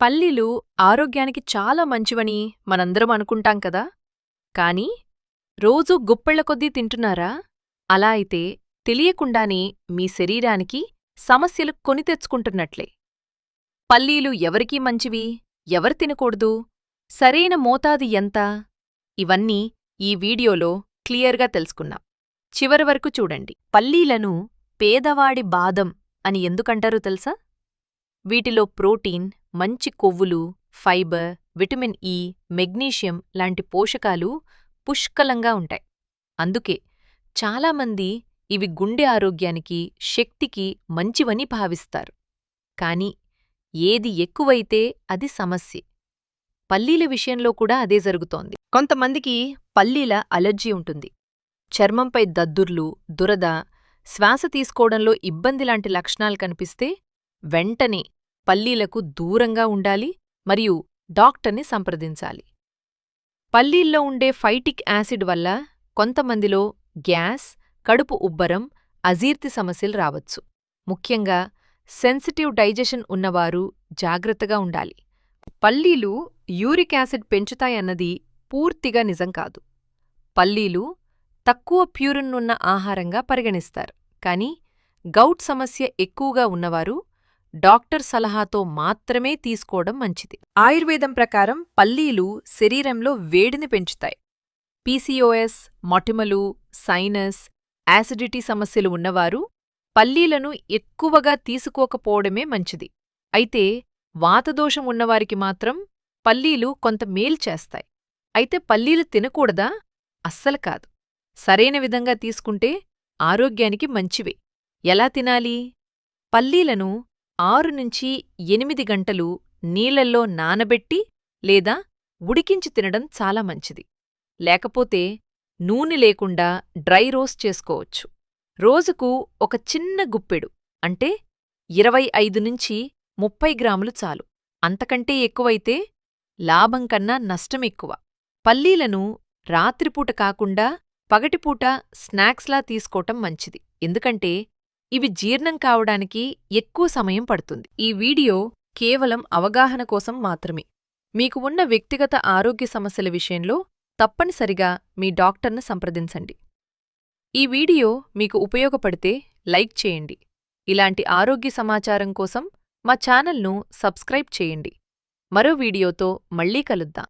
పల్లీలు ఆరోగ్యానికి చాలా మంచివని మనందరం అనుకుంటాం కదా. కానీ రోజూ గుప్పెళ్ళ కొద్దీ తింటున్నారా? అలా అయితే తెలియకుండానే మీ శరీరానికి సమస్యలు కొని తెచ్చుకుంటున్నట్లే. పల్లీలు ఎవరికీ మంచివి? ఎవరు తినకూడదు? సరైన మోతాదు ఎంత? ఇవన్నీ ఈ వీడియోలో క్లియర్గా తెలుసుకున్నాం చివరి వరకు చూడండి. పల్లీలను పేదవాడి బాదం అని ఎందుకంటారో తెలుసా? వీటిలో ప్రోటీన్ మంచి కొవ్వులు ఫైబర్ విటమిన్ ఇ మెగ్నీషియం లాంటి పోషకాలు పుష్కలంగా ఉంటాయి. అందుకే చాలామంది ఇవి గుండె ఆరోగ్యానికి శక్తికి మంచివని భావిస్తారు. కాని ఏది ఎక్కువైతే అది సమస్యే. పల్లీల విషయంలో కూడా అదే జరుగుతోంది. కొంతమందికి పల్లీల అలర్జీ ఉంటుంది. చర్మంపై దద్దుర్లు దురద శ్వాస తీసుకోవడంలో ఇబ్బంది లాంటి లక్షణాలు కనిపిస్తే వెంటనే పల్లీలకు దూరంగా ఉండాలి మరియు డాక్టర్ని సంప్రదించాలి. పల్లీల్లో ఉండే ఫైటిక్ యాసిడ్ వల్ల కొంతమందిలో గ్యాస్ కడుపు ఉబ్బరం అజీర్తి సమస్యలు రావచ్చు. ముఖ్యంగా సెన్సిటివ్ డైజెషన్ ఉన్నవారు జాగ్రత్తగా ఉండాలి. పల్లీలు యూరిక్ యాసిడ్ పెంచుతాయన్నది పూర్తిగా నిజం కాదు. పల్లీలు తక్కువ ప్యూరిన్నున్న ఆహారంగా పరిగణిస్తారు. కానీ గౌట్ సమస్య ఎక్కువగా ఉన్నవారు డాక్టర్ సలహాతో మాత్రమే తీసుకోవడం మంచిది. ఆయుర్వేదం ప్రకారం పల్లీలు శరీరంలో వేడిని పెంచుతాయి. పీసీఓఎస్ మొటిమలు సైనస్ యాసిడిటీ సమస్యలు ఉన్నవారు పల్లీలను ఎక్కువగా తీసుకోకపోవడమే మంచిది. అయితే వాతదోషం ఉన్నవారికి మాత్రం పల్లీలు కొంత మేలు చేస్తాయి. అయితే పల్లీలు తినకూడదా? అస్సలు కాదు. సరైన విధంగా తీసుకుంటే ఆరోగ్యానికి మంచివే. ఎలా తినాలి? పల్లీలను ఆరు నుంచి ఎనిమిది గంటలు నీళ్ళల్లో నానబెట్టి లేదా ఉడికించి తినడం చాలా మంచిది. లేకపోతే నూనె లేకుండా డ్రై రోస్ట్ చేసుకోవచ్చు. రోజుకు ఒక చిన్న గుప్పెడు అంటే ఇరవై ఐదు నుంచి ముప్పై గ్రాములు చాలు. అంతకంటే ఎక్కువైతే లాభం కన్నా నష్టం ఎక్కువ. పల్లీలను రాత్రిపూట కాకుండా పగటిపూట స్నాక్స్లా తీసుకోవటం మంచిది. ఎందుకంటే ఇవి జీర్ణం కావడానికి ఎక్కువ సమయం పడుతుంది. ఈ వీడియో కేవలం అవగాహన కోసం మాత్రమే. మీకు ఉన్న వ్యక్తిగత ఆరోగ్య సమస్యల విషయంలో తప్పనిసరిగా మీ డాక్టర్ను సంప్రదించండి. ఈ వీడియో మీకు ఉపయోగపడితే లైక్ చేయండి. ఇలాంటి ఆరోగ్య సమాచారం కోసం మా ఛానల్ను సబ్స్క్రైబ్ చేయండి. మరో వీడియోతో మళ్ళీ కలుద్దాం.